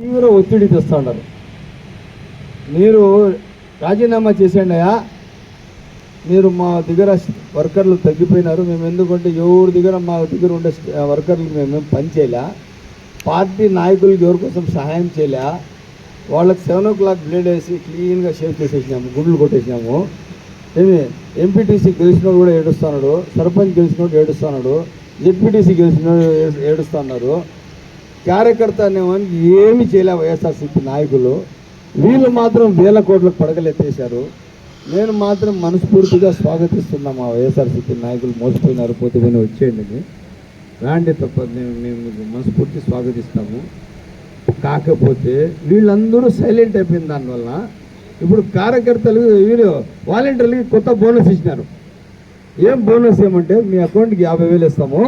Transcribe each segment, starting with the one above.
తీవ్ర ఒత్తిడి తెస్తూ ఉన్నారు మీరు రాజీనామా చేసేయండియా మీరు మా దగ్గర వర్కర్లు తగ్గిపోయినారు. మేము ఎందుకంటే ఎవరి దగ్గర మా దగ్గర ఉండే వర్కర్లు మేము పనిచేయలే పార్టీ నాయకులకి ఎవరి కోసం సహాయం చేయలే. వాళ్ళకి సెవెన్ ఓ క్లాక్ బ్లేడ్ వేసి క్లీన్గా షేవ్ చేసేసినాము గుండ్లు కొట్టేసినాము. ఏమి ఎంపీటీసీ గెలిచినోడు కూడా ఏడుస్తున్నాడు సర్పంచ్ గెలిచినోడు ఏడుస్తున్నాడు జెడ్పీటీసీ గెలిచినోడు ఏడుస్తున్నారు కార్యకర్త అనేవానికి ఏమి చేయలే వైఎస్ఆర్సీపీ నాయకులు. వీళ్ళు మాత్రం వేల కోట్లకు పడగలెత్తేశారు. నేను మాత్రం మనస్ఫూర్తిగా స్వాగతిస్తున్నా మా వైఎస్ఆర్సీపీ నాయకులు. మోసపోయినారు పోతే వచ్చేయండి. రాండి తప్ప మేము మేము మనస్ఫూర్తి స్వాగతిస్తాము. కాకపోతే వీళ్ళందరూ సైలెంట్ అయిపోయింది దానివల్ల ఇప్పుడు కార్యకర్తలు వీళ్ళు వాలంటీర్లకి కొత్త బోనస్ ఇచ్చినారు. ఏం బోనస్ ఏమంటే మీ అకౌంట్కి యాభై వేలు ఇస్తాము.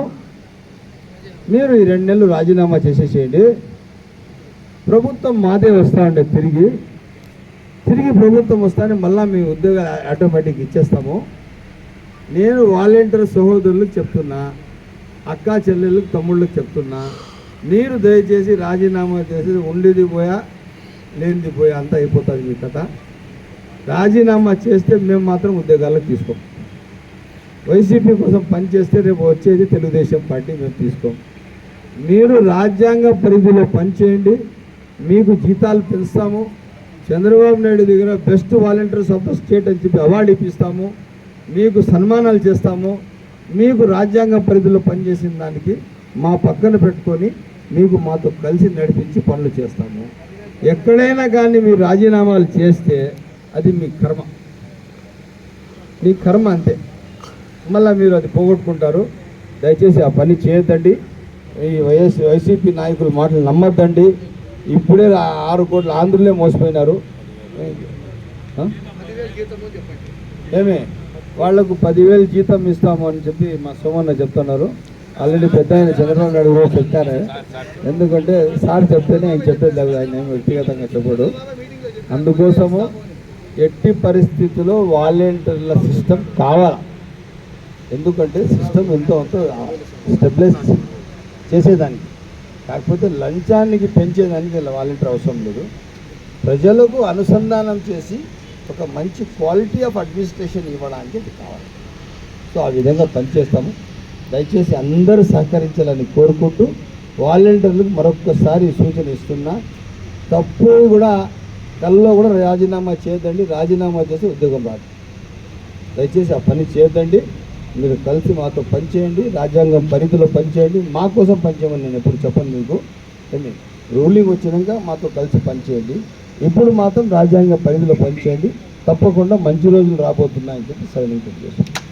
మీరు ఈ రెండు నెలలు రాజీనామా చేసేసేయండి. ప్రభుత్వం మాదే వస్తా ఉండే తిరిగి తిరిగి ప్రభుత్వం వస్తానే మళ్ళీ మీ ఉద్యోగాలు ఆటోమేటిక్ ఇచ్చేస్తాము. నేను వాలంటీర్ సహోదరులకు చెప్తున్నా అక్క చెల్లెళ్ళకి తమ్ముళ్ళకి చెప్తున్నా మీరు దయచేసి రాజీనామా చేసి ఉండేది పోయా లేనిది పోయా అంతా అయిపోతుంది మీ కథ. రాజీనామా చేస్తే మేము మాత్రం ఉద్యోగాలకు తీసుకోం. వైసీపీ కోసం పనిచేస్తే రేపు వచ్చేది తెలుగుదేశం పార్టీ మేము తీసుకోం. మీరు రాజ్యాంగ పరిధిలో పనిచేయండి. మీకు జీతాలు పెంచుతాము చంద్రబాబు నాయుడు దగ్గర best volunteers of the state అని చెప్పి అవార్డు ఇప్పిస్తాము. మీకు సన్మానాలు చేస్తాము. మీకు రాజ్యాంగ పరిధిలో పనిచేసిన దానికి మా పక్కన పెట్టుకొని మీకు మాతో కలిసి నడిపించి పనులు చేస్తాము. ఎక్కడైనా కానీ మీరు రాజీనామాలు చేస్తే అది మీ కర్మ. మీ కర్మ అంతే. మళ్ళీ మీరు అది పోగొట్టుకుంటారు. దయచేసి ఆ పని చేయొద్దండి. ఈ వైఎస్ వైసీపీ నాయకుల మాటలు నమ్మద్దండి. ఇప్పుడే ఆరు కోట్ల ఆంధ్రులే మోసపోయినారు. ఏమి ఏమే? వాళ్ళకు పదివేలు జీతం ఇస్తాము అని చెప్పి మా సోమన్న చెప్తున్నారు. ఆల్రెడీ పెద్ద ఆయన చంద్రబాబు నాయుడు కూడా చెప్పారు. ఎందుకంటే సార్ చెప్తేనే ఆయన చెప్పేది లేదు. ఆయన వ్యక్తిగతంగా చెప్పాడు. అందుకోసము ఎట్టి పరిస్థితుల్లో వాలంటీర్ల సిస్టమ్ కావాలా? ఎందుకంటే సిస్టమ్ ఎంతో అంత స్టెబిలైజ్ చేసేదానికి. కాకపోతే లంచానికి పెంచేదానికి ఇలా వాలంటీర్ అవసరం లేదు. ప్రజలకు అనుసంధానం చేసి ఒక మంచి క్వాలిటీ ఆఫ్ అడ్మినిస్ట్రేషన్ ఇవ్వడానికి ఇది కావాలి. సో ఆ విధంగా పనిచేస్తాము. దయచేసి అందరూ సహకరించాలని కోరుకుంటూ వాలంటీర్లకు మరొకసారి సూచన ఇస్తున్నా. తప్పు కూడా కల్లో కూడా రాజీనామా చేయొద్దండి రాజీనామా చేసి ఉద్యోగం రాదు. దయచేసి ఆ పని చేయొద్దండి. మీరు కలిసి మాతో పనిచేయండి రాజ్యాంగం పరిధిలో పనిచేయండి. మా కోసం పనిచేయమని నేను ఎప్పుడు చెప్పను మీకు. ఏమి? రూలింగ్ వచ్చినాక మాతో కలిసి పనిచేయండి. ఇప్పుడు మాత్రం రాజ్యాంగ పరిధిలో పనిచేయండి. తప్పకుండా మంచి రోజులు రాబోతున్నాయని చెప్పి సరైన చేస్తాను